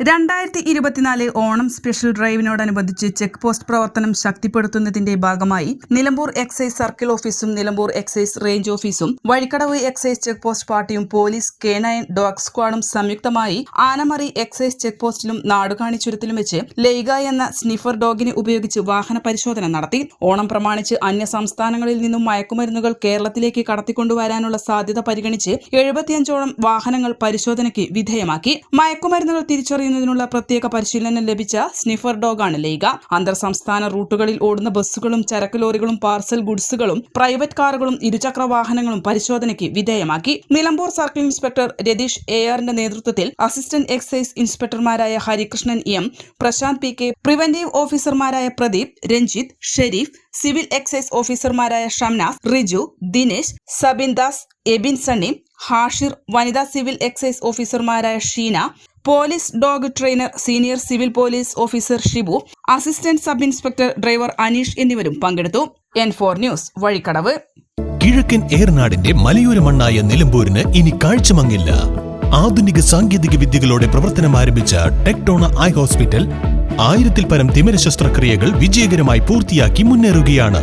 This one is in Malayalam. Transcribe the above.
രണ്ടായിരത്തി ഇരുപത്തിനാല് ഓണം സ്പെഷ്യൽ ഡ്രൈവിനോടനുബന്ധിച്ച് ചെക്ക് പോസ്റ്റ് പ്രവർത്തനം ശക്തിപ്പെടുത്തുന്നതിന്റെ ഭാഗമായി നിലമ്പൂർ എക്സൈസ് സർക്കിൾ ഓഫീസും നിലമ്പൂർ എക്സൈസ് റേഞ്ച് ഓഫീസും വഴിക്കടവ് എക്സൈസ് ചെക്ക് പോസ്റ്റ് പാർട്ടിയും പോലീസ് കെ നയൻ ഡോഗ് സ്ക്വാഡും സംയുക്തമായി ആനമറി എക്സൈസ് ചെക്ക് പോസ്റ്റിലും നാടുകാണി ചുരത്തിലും വെച്ച് ലൈഗ എന്ന സ്നിഫർ ഡോഗിനെ ഉപയോഗിച്ച് വാഹന പരിശോധന നടത്തി. ഓണം പ്രമാണിച്ച് അന്യ സംസ്ഥാനങ്ങളിൽ നിന്നും മയക്കുമരുന്നുകൾ കേരളത്തിലേക്ക് കടത്തിക്കൊണ്ടുവരാനുള്ള സാധ്യത പരിഗണിച്ച് എഴുപത്തിയഞ്ചോളം വാഹനങ്ങൾ പരിശോധനയ്ക്ക് വിധേയമാക്കി. മയക്കുമരുന്നുകൾ തിരിച്ചറിയുന്നതിനുള്ള പ്രത്യേക പരിശീലനം ലഭിച്ച സ്നിഫർ ഡോഗാണ് ലൈഗ അന്തർ സംസ്ഥാന റൂട്ടുകളിൽ ഓടുന്ന ബസ്സുകളും ചരക്ക് ലോറികളും പാർസൽ ഗുഡ്സുകളും പ്രൈവറ്റ് കാറുകളും ഇരുചക്ര വാഹനങ്ങളും പരിശോധനയ്ക്ക് വിധേയമാക്കി. Nilambur circle inspector Ratheesh A ആറിന്റെ നേതൃത്വത്തിൽ assistant excise ഇൻസ്പെക്ടർമാരായ Harikrishnan M Prasanth P K preventive ഓഫീസർമാരായ പ്രദീപ് രഞ്ജിത്ത് ഷെരീഫ് സിവിൽ എക്സൈസ് ഓഫീസർമാരായ ഷംനാസ് റിജു ദിനേശ് സബിൻദാസ് എബിൻ സണ്ണി ഹാഷിർ വനിതാ സിവിൽ എക്സൈസ് ഓഫീസർമാരായ Sheena police dog trainer senior civil police officer Shibu assistant sub inspector driver Aneesh എന്നിവരും പങ്കെടുത്തു. N four news Vazhikkadavu. കിഴക്കൻ ഏർനാടിന്റെ മലയോര മണ്ണായ നിലമ്പൂരിന് ഇനി കാഴ്ചമങ്ങില്ല. ആധുനിക സാങ്കേതിക വിദ്യകളോടെ പ്രവർത്തനം ആരംഭിച്ച ടെക്ടോണ ഐ ഹോസ്പിറ്റൽ ആയിരത്തിൽ പരം തിമിര ശസ്ത്രക്രിയകൾ വിജയകരമായി പൂർത്തിയാക്കി മുന്നേറുകയാണ്.